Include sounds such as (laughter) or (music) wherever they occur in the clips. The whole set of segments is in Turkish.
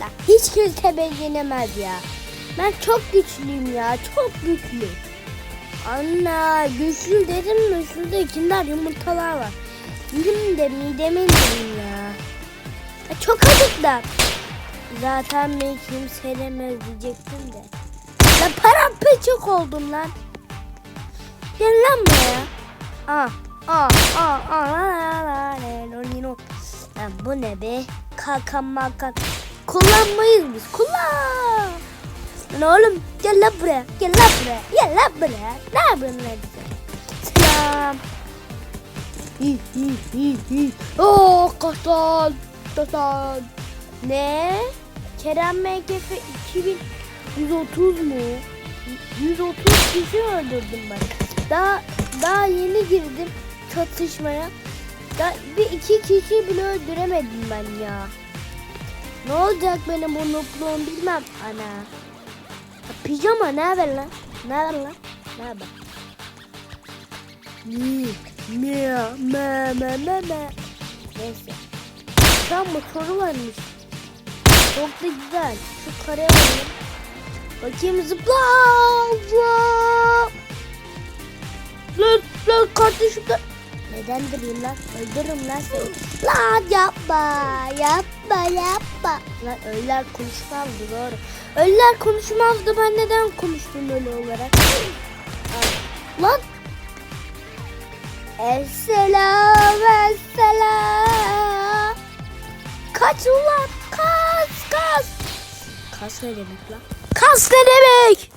La hiç kimse beni yenemez ya. Ben çok güçlüyüm ya. Çok güçlü. Anna güçlü dedim mi? Şurada ikiler yumurtalar var. Yedim de mideme indim ya. ya çok acıktım. Zaten beni kimse yenemez diyecektim de. La paramparçık oldum lan. Gel lan buraya. Aa, aa, aa, aa, la, la, la, la, la, la. Lan bu ne be? Kalkan malkan. Kullanmayız biz. Kullan. Lan oğlum gel lan buraya. Gel lan buraya. Gel lan buraya. Ne yapıyorsun lan? Selam. Hi hi hi hi. Oh kasan. Kasan. Ne? Kerem MGF 2130 mu? 130 kişi öldürdüm ben. Daha daha yeni girdim çatışmaya. Daha bir iki kişi bile öldüremedim ben ya. Ne olacak benim bu nukluğum bilmem. Ana. Ya Pijama ne haber lan? Ne haber lan? Ne haber? Mi, mi, me, me, me, me. Neyse. Tam motoru varmış. Çok da güzel. Şu kareye alayım. Bakayım zıpla. Zıpla. Lan lan kardeşim lan. Neden durayım lan? Öldürürüm lan seni. Lan yapma. Yapma yapma. Lan ölüler konuşmazdı doğru. Ölüler konuşmazdı ben neden konuştum öyle olarak? lan. Esselam esselam. Kaç ulan kas kas. Kas ne demek lan? Kas ne demek?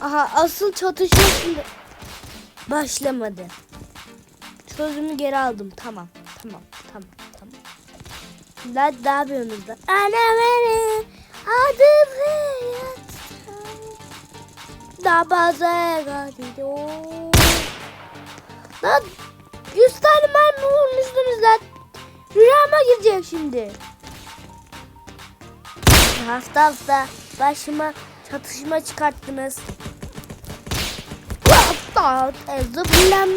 Aha asıl çatışma şimdi başlamadı. Sözümü geri aldım. Tamam. Tamam. Tamam. Tamam. Daha, daha bir önümde. Ana beni adımı Da baza gadido. Lan 100 tane mermi vurmuşsunuz lan. Rüyama girecek şimdi. Hafta hafta başıma çatışma çıkarttınız. Zıplam.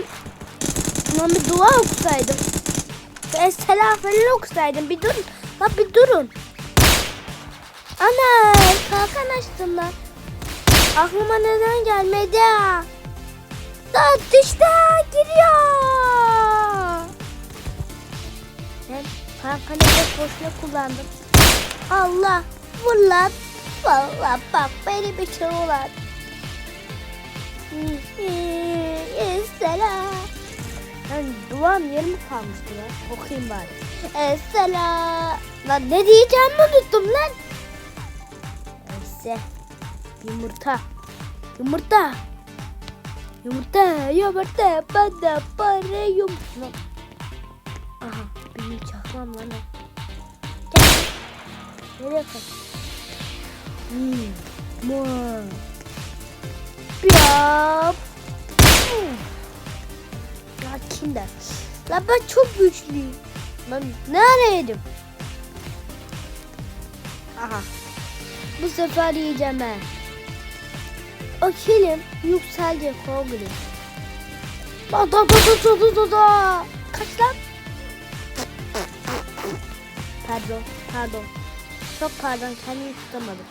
Lan bir dua okusaydım. Esselam falan okusaydım. Bir durun. Lan bir durun. Ana kalkan açtım lan. Aklıma neden gelmedi? Lan işte giriyor. Ben kalkanı da boşuna kullandım. Allah vur lan. Valla bak beni bir şey ulan. Esselam. Lan duam yarım kalmıştı lan. Okuyayım bari. Esselam. Lan ne diyeceğimi unuttum lan. Neyse. Yumurta. Yumurta. Yumurta. Yumurta. Bana para yumurta. Aha. Benim çakmam lan. Gel. Nereye kaç? Hmm. Mor. Hmm. Ya kinder. La ben çok güçlüyüm. Ben nereydim? Aha. Bu sefer yiyeceğim ben. O kilim yükselecek o gülüm. Da da da da da da da. Kaç lan? Pardon, pardon. Çok pardon, kendimi tutamadım.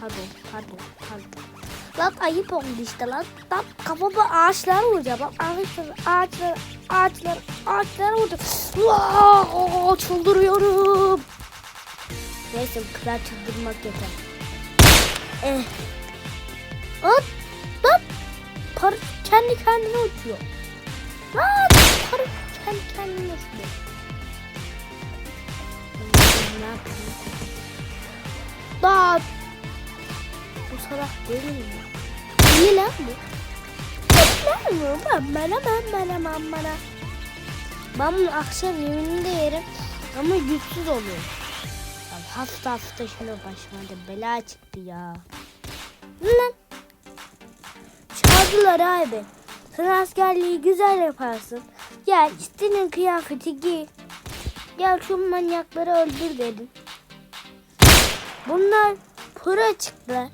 Pardon, pardon, pardon. Lan ayıp oldu işte lan. Lan kafama ağaçlar vuracağım. Lan ağaçlar, ağaçlar, ağaçlar, ağaçlar vuracağım. Vaa, çıldırıyorum. Neyse bu kadar çıldırmak yeter. Eh. Hop, hop. Par kendi kendine uçuyor. Lan par kendi kendine uçuyor. Bu salak değil mi? İyi lan bu. Lan bu. Ben bana ben bana ben bana. Ben bunu akşam yemeğinde yerim ama güçsüz oluyor. Ya hafta hafta şuna başıma da bela çıktı ya. Lan. Çağırdılar abi. Sen askerliği güzel yaparsın. Gel istediğin kıyafeti giy. Gel şu manyakları öldür dedim. Bunlar pura çıktılar.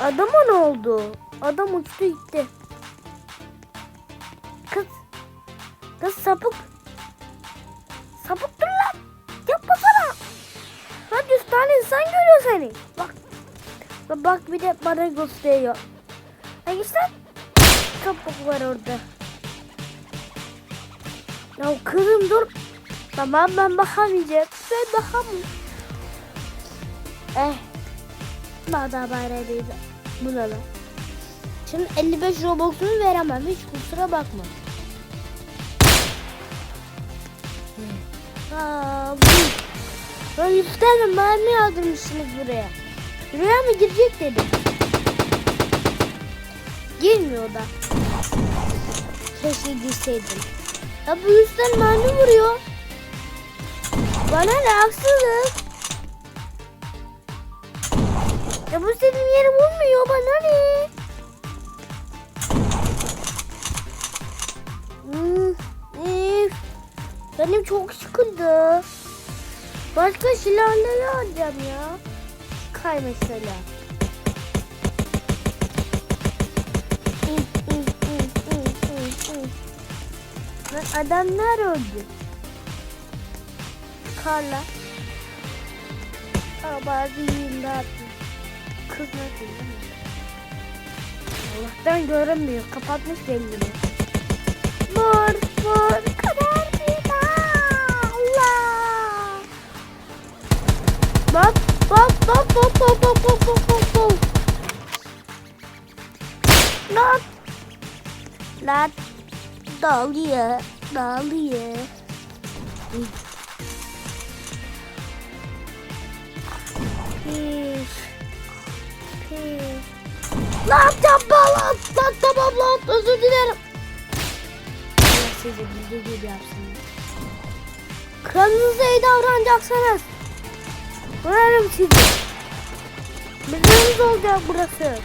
Adama ne oldu? Adam uçtu gitti. Kız sapık. Sapık dur lan. Yapmasana. Lan yüz tane insan görüyor seni. Bak. Bak, bir de bana gösteriyor. Ay işte sapık var orada. Ya kızım dur. Tamam ben bakamayacağım. Ben bakamam. Eh. Daha bari değil. Bu ne lan? Şimdi 55 Robux'unu veremem. Hiç kusura bakma. Aa, bu. Ya yükseldim. Ben mi yazdırmışsınız buraya? Buraya mı girecek dedim. Girmiyor da. Keşke girseydim. Ya bu yüzden mermi vuruyor. Bana ne haksızlık. Ya bu senin yeri vurmuyor bana ne? Hmm. Benim çok sıkıldı. Başka silahları alacağım ya. Kay mesela. Lan Adamlar öldü. Karla. Aa, bazı dağıttım. Kız mi? Allah'tan görünmüyor. Kapatmış belini. Vur vur kadar bir Allah. Bak bak bak bak bak bak bak bak bak bak. Lan. Lan. Dağılıyor. Dağılıyor. Pis. Pis. Lan yapma lan. Tamam lan. Özür dilerim. Allah size bildiği gibi yapsın. Kralınıza iyi davranacaksınız. Vurarım sizi. Bizimiz olacak burası.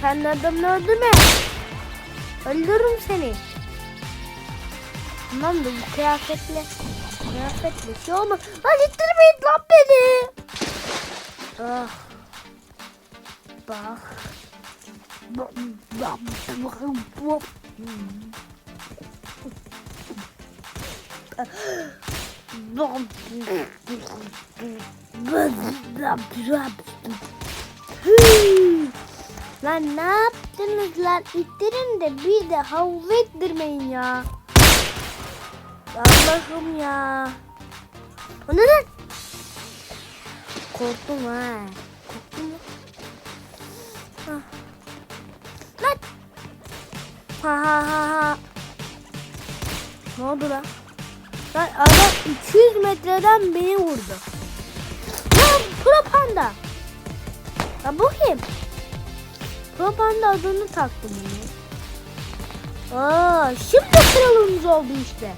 Kendi adamını öldürme. Öldürürüm seni. Tamam da bu kıyafetle kıyafetle şey olmaz. Lan ittirmeyin lan beni. Ah. Bak. Lan ne yaptınız lan? İttirin de bir de havlu ettirmeyin ya. Allah'ım ya. O ne lan? Korktum ha. Ha ha ha ha. Ne oldu lan? Lan adam 200 metreden beni vurdu. Lan Pro Panda. Ya bu kim? Pro adını taktım bunu. Aa, şimdi kralımız oldu işte.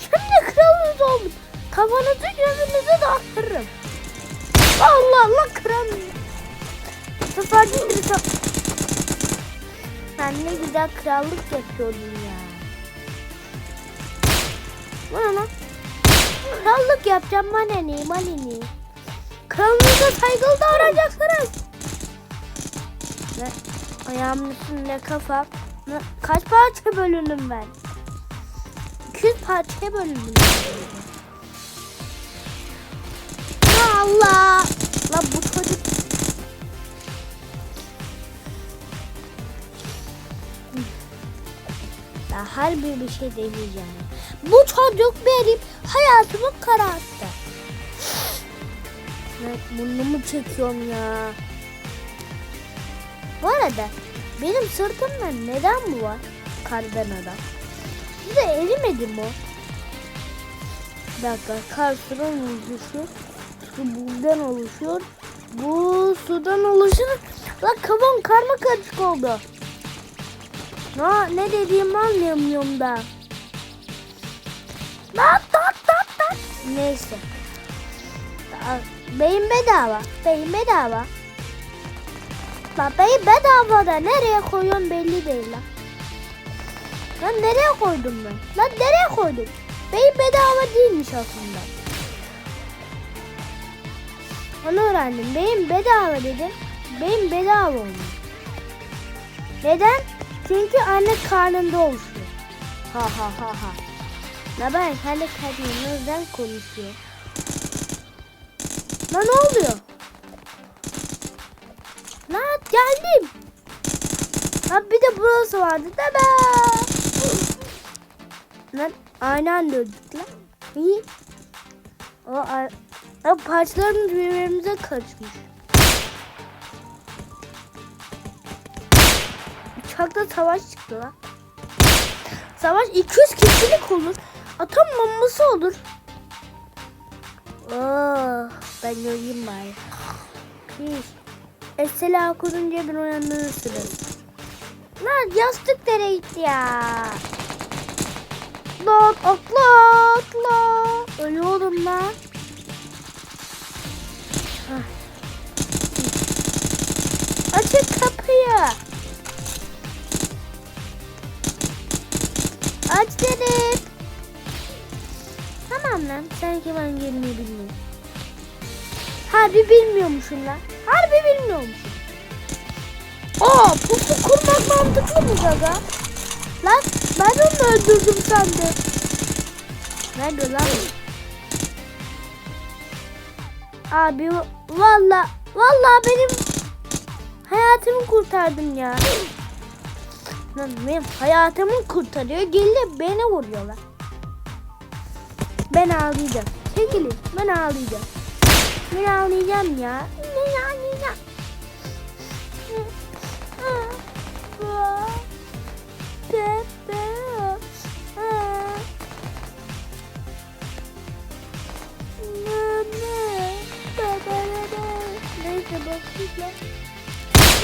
Şimdi kralımız oldu. Kafanızı gözünüzü dağıtırım. Allah Allah kral. Seferden bir Sen ne güzel krallık yapıyordun ya. Bu ne lan? Krallık yapacağım bana ne bana ne? Kralınıza saygılı davranacaksınız. Ne? Ayağımın üstünde kafam. Kaç parça bölündüm ben? 200 parçaya bölündüm. Allah! La bu çocuk... Daha harbi bir şey demeyeceğim. Bu çocuk benim hayatımı kararttı. (sighs) Evet, burnumu çekiyorum ya. Bu arada benim sırtımda neden bu var? Kardan adam. Size erimedi mi o? Bir dakika kar sudan oluşuyor. Su buradan oluşuyor. Bu sudan oluşur. Lan kafam karma karışık oldu. Ne, ne dediğimi anlayamıyorum da. Lan tat tat tat. Neyse. Beyin bedava. Beyin bedava. Beyin bedava da nereye koyuyorum belli değil lan. Lan nereye koydum ben? Lan nereye koydum? Beyin bedava değilmiş aslında. Onu öğrendim. Beyin bedava dedim. Beyin bedava olmuş. Neden? Çünkü anne karnında oluşuyor. Ha ha ha ha. Ne ben kendi kendimden konuşuyor. Lan ne oluyor? Lan geldim. Ha bir de burası vardı değil mi? Lan aynı anda öldük lan. İyi. O, o parçaların birbirimize kaçmış. Uçakta savaş çıktı lan. Savaş 200 kişilik olur. Atom bombası olur. Oh, ben öleyim bari. Pis. Esela okununca bir uyanırsınız. Lan yastık nereye gitti ya? Lan atla atla. Ölüyorum lan. Açın kapıyı. Aç dedim. Tamam lan. Sanki ben gelmeyi bilmiyorum. Harbi bilmiyormuşum lan. Harbi bilmiyormuşum. Aa pusu kurmak mantıklı mı gaga? Lan ben onu öldürdüm sandım. Nerede lan? Abi valla valla benim hayatımı kurtardın ya. Lan benim hayatımı kurtarıyor. Gelip beni vuruyorlar. Ben ağlayacağım. Çekilin. Ben ağlayacağım. Ben ağlayacağım ya. Ben ağlayacağım.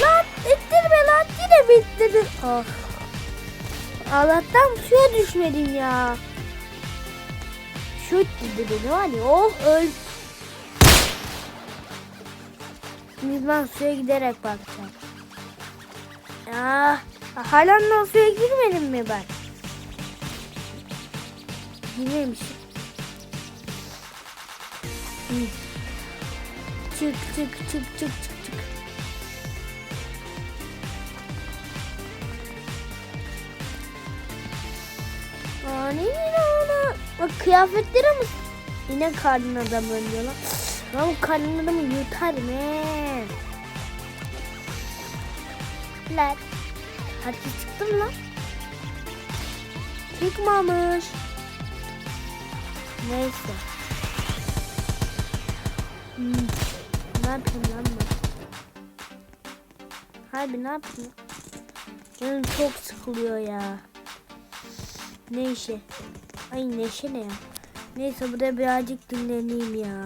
Lan ittirme lan yine bittirdin. Oh. Allah'tan suya düşmedim ya. Şu dedi beni ya oh öl. Biz ben suya giderek bakacağım. Halen de o suya girmedim mi ben? Girmemişim. Hı. Çık çık çık çık çık çık. Ani ana. Bak kıyafetlere mi? Yine karnın adam ölüyor lan. Lan bu karnın adamı yutar mı? Lan. Herkes çıktı mı lan? Çıkmamış. Neyse. Hmm. Ne yapayım lan ben? Harbi ne yapayım? Canım çok sıkılıyor ya. Ne işi? Ay neşe ne ya? Neyse burada birazcık dinleneyim ya.